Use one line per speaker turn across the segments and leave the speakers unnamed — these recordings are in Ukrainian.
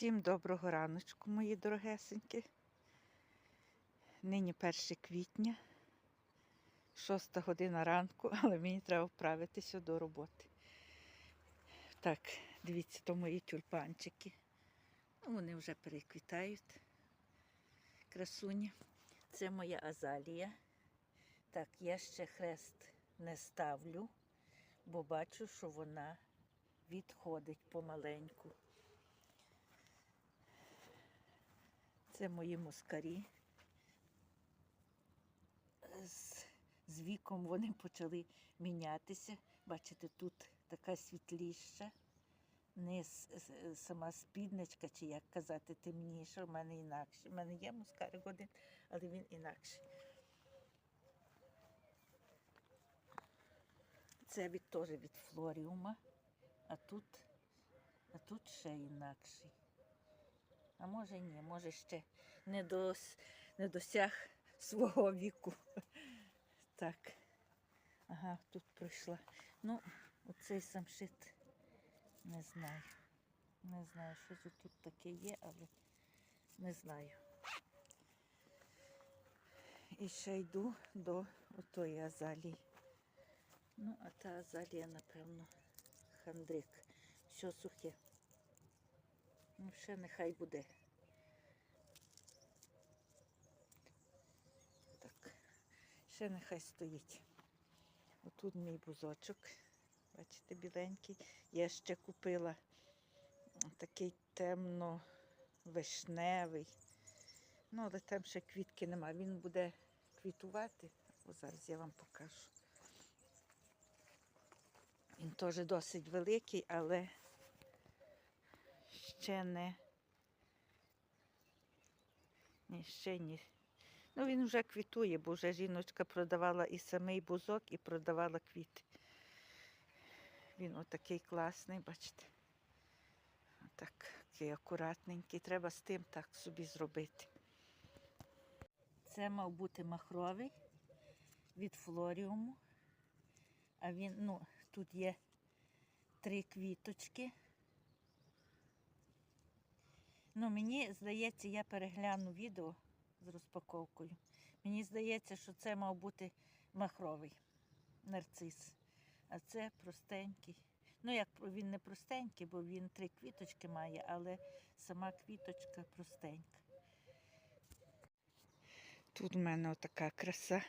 Всім доброго раночку, мої дорогесенькі. Нині 1 квітня, 6 година ранку, але мені треба вправитися до роботи. Так, дивіться, то мої тюльпанчики. Ну, Вони вже переквітають. Красуні. Це моя азалія. Так, я ще хрест не ставлю, бо бачу, що вона відходить помаленьку. Це мої мускарі. З, з віком вони почали мінятися. Бачите, тут така світліша, низ, сама спідничка, чи як казати, темніша, в мене інакше. У мене є мускарик один, але він інакший. Це від теж від флоріума, а тут, а тут ще інакший. А може ні, може ще не, дос, не досяг свого віку. Так. Ага, тут пройшла. Ну, оцей самшит не знаю. Не знаю, що тут таке є, але не знаю. І ще йду до отої азалії. Ну, а та азалія, напевно, хандрик. Все сухе. Ну, ще нехай буде. Так, ще нехай стоїть. Отут мій бузочок. Бачите, біленький. Я ще купила такий темно-вишневий. Ну, але там ще квітки нема. Він буде квітувати. О, зараз я вам покажу. Він теж досить великий, але ще не. Ні, ще ні. Ну, він вже квітує, бо вже жіночка продавала і самий бузок, і продавала квіти. Він отакий класний, бачите. Такий акуратненький. Треба з тим так собі зробити. Це мав бути махровий від флоріуму. А він, ну, тут є три квіточки. Ну, мені здається, я перегляну відео з розпаковкою. Мені здається, що це мав бути махровий нарцис. А це простенький. Ну, як він не простенький, бо він три квіточки має, але сама квіточка простенька. Тут в мене отака краса.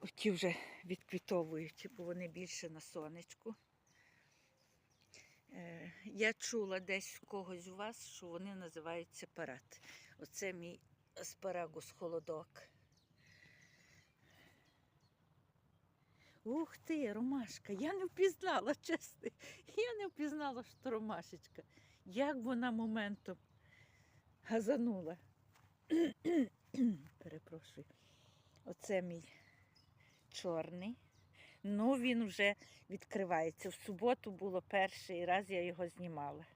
Оті вже відквітовують, бо вони більше на сонечку. Я чула десь когось у вас, що вони називаються парад. Оце мій аспарагус холодок. Ух ти, ромашка! Я не впізнала, чесно. Я не впізнала, що ромашечка. Як вона моментом газанула. Перепрошую. Оце мій чорний. Ну, він вже відкривається. В суботу було перший раз, я його знімала.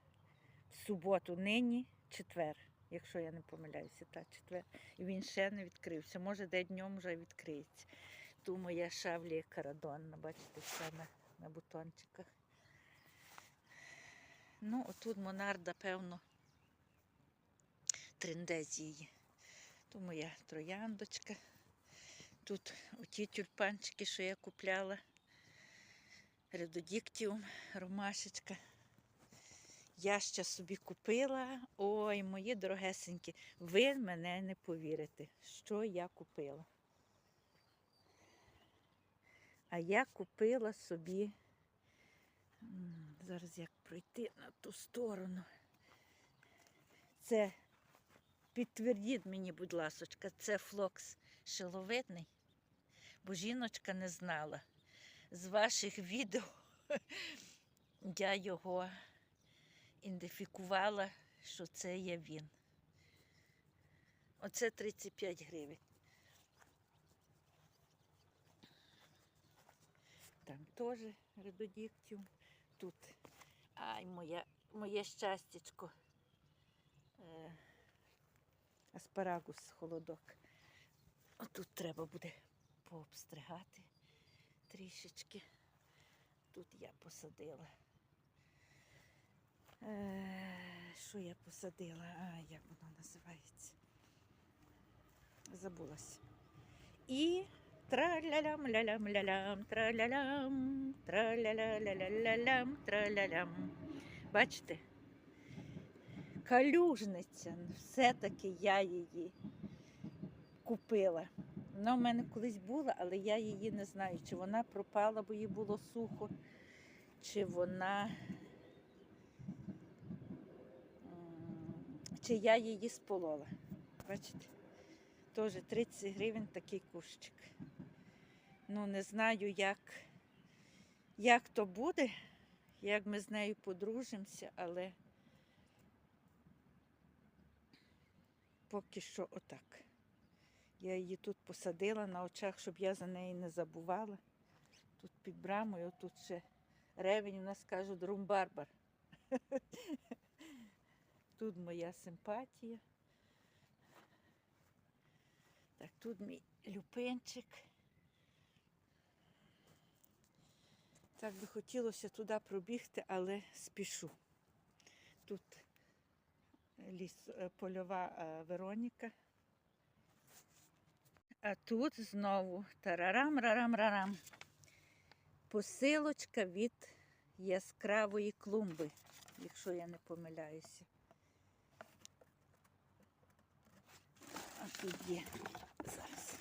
В суботу, нині четвер, якщо я не помиляюся, та четвер. І він ще не відкрився. Може, де днем вже відкриється. Ту моя шавлія карадонна, бачите, все на, на бутончиках. Ну, отут монарда, певно, триндезії. Тут моя трояндочка. Тут оті тюльпанчики, що я купляла. Редодіктіум, ромашечка. Я ще собі купила. Ой, мої дорогесенькі, ви мене не повірите, що я купила. А я купила собі. Зараз як пройти на ту сторону. Це підтвердіть мені, будь ласочка, це флокс шиловидний, бо жіночка не знала. З ваших відео я його ідентифікувала, що це є він. Оце 35 гривень. Там теж редодіктіум. Тут ай, моя, моє щастячко. Е, аспарагус холодок. Отут треба буде пообстригати трішечки. Тут я посадила. Е, що я посадила? А, як воно називається? Забулась. І тралялям лялям лялям тралялям траляля-ля-ля-ля-лям тралялям. Бачите? Калюжниця. Все-таки я її купила. Вона в мене колись була, але я її не знаю, чи вона пропала, бо їй було сухо, чи вона. Чи я її сполола. Бачите? Теж 30 гривень такий кущик. Ну, не знаю, як, як то буде, як ми з нею подружимося, але поки що отак. Я її тут посадила на очах, щоб я за неї не забувала. Тут під брамою, тут ще ревень, у нас кажуть, румбарбар. Тут моя симпатія. Так, тут мій люпинчик. Так би хотілося туди пробігти, але спішу. Тут ліс, е, польова е, Вероніка. А тут знову тарарам-рарам-рарам. Посилочка від яскравої клумби, якщо я не помиляюся. А тут є зараз.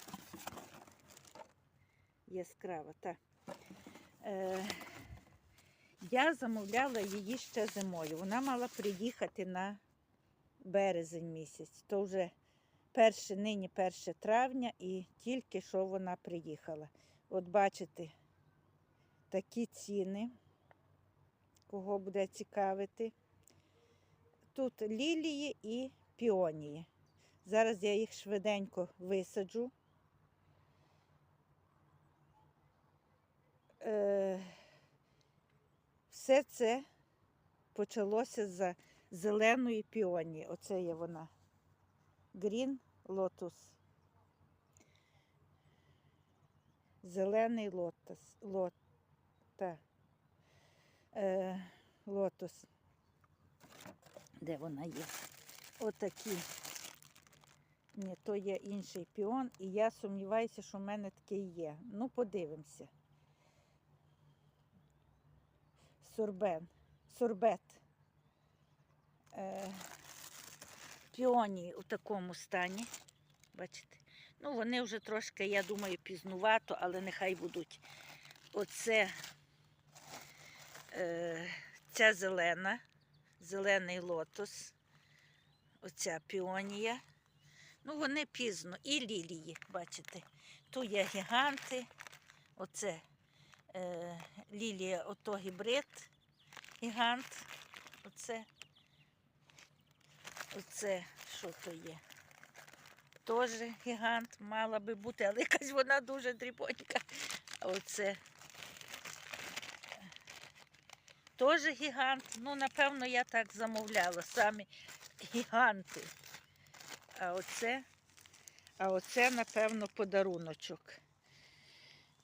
Яскрава, так. Е, я замовляла її ще зимою. Вона мала приїхати на березень місяць. То вже перше, нині 1 травня і тільки що вона приїхала. От бачите, такі ціни, кого буде цікавити. Тут лілії і піонії. Зараз я їх швиденько висаджу. Е, все це почалося з зеленої піонії. Оце є вона. Green Lotus. Зелений лотос. Лот, е, лотос. Де вона є? Отакі. Ні, то є інший піон, і я сумніваюся, що в мене такий є. Ну, подивимося. Сорбен, сорбет. Е, піонії у такому стані. Бачите? Ну, вони вже трошки, я думаю, пізнувато, але нехай будуть. Оце е, ця зелена, зелений лотос, оця піонія. Ну, вони пізно. І лілії, бачите. Тут є гіганти. Оце е, лілія, ото гібрид, гігант. Оце. Оце що то є? Теж гігант мала би бути, але якась вона дуже дрібонька. Оце теж гігант. Ну, напевно, я так замовляла. Самі гіганти. А оце, а оце, напевно, подаруночок.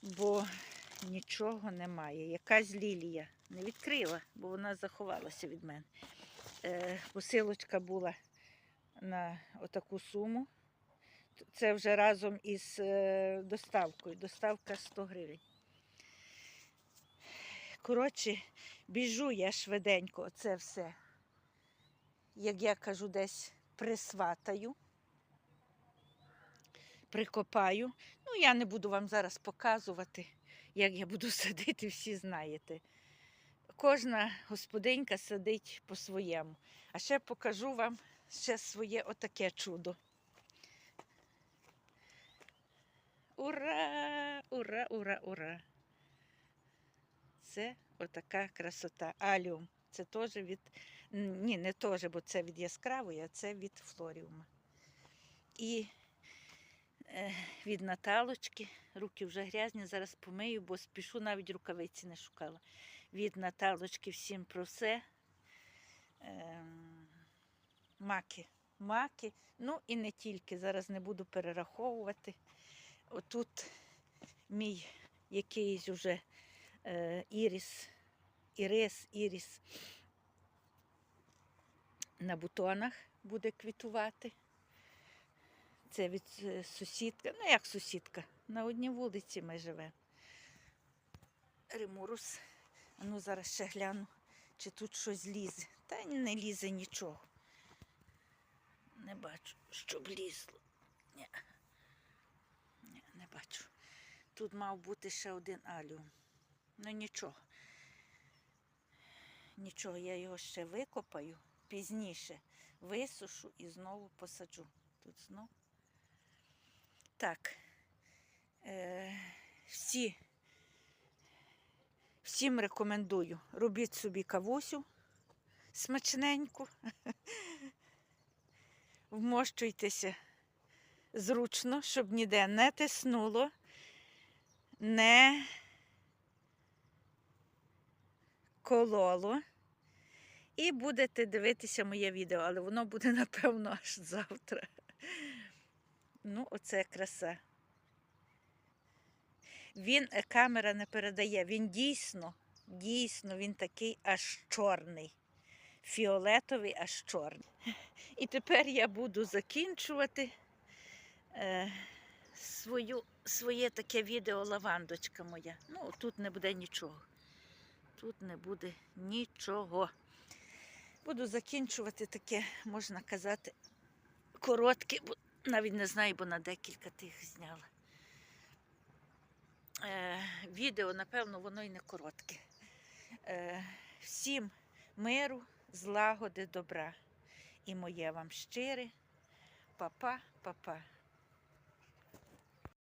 Бо нічого немає. Якась лілія. Не відкрила, бо вона заховалася від мене. Е, посилочка була на отаку суму. Це вже разом із е, доставкою. Доставка 100 гривень. Коротше, біжу я швиденько оце все, як я кажу, десь присватаю, прикопаю. Ну, я не буду вам зараз показувати, як я буду садити, всі знаєте. Кожна господинька садить по-своєму. А ще покажу вам ще своє отаке чудо. Ура! Ура, ура, ура! Це отака красота. Аліум. Це теж від. Ні, не теж, бо це від яскравої, а це від флоріума. І е, від Наталочки. Руки вже грязні, зараз помию, бо спішу, навіть рукавиці не шукала. Від Наталочки всім про все. Ем, маки. Маки. Ну і не тільки. Зараз не буду перераховувати. Отут мій якийсь уже е, іріс, ірис, іріс. на бутонах буде квітувати. Це від е, сусідка. Ну, як сусідка? На одній вулиці ми живемо. Римурус. Ну зараз ще гляну, чи тут щось лізе. Та не лізе нічого. Не бачу, щоб лізло. Ні. Ні, не бачу. Тут мав бути ще один аліум. Ну нічого. Нічого, я його ще викопаю пізніше. Висушу і знову посаджу. Тут знов. Так. Е, всі, всім рекомендую. Робіть собі кавусю смачненьку. Вмощуйтеся зручно, щоб ніде не тиснуло, не кололо. І будете дивитися моє відео, але воно буде, напевно, аж завтра. Ну, оце краса. Він е, камера не передає, він дійсно, дійсно, він такий аж чорний. Фіолетовий, аж чорний. І тепер я буду закінчувати е, свою, своє таке відео лавандочка моя. Ну, тут не буде нічого. Тут не буде нічого. Буду закінчувати таке, можна казати, коротке, навіть не знаю, бо на декілька тих зняла. Е, відео, напевно, воно і не коротке. Е, всім миру, злагоди, добра. І моє вам щире. папа, папа.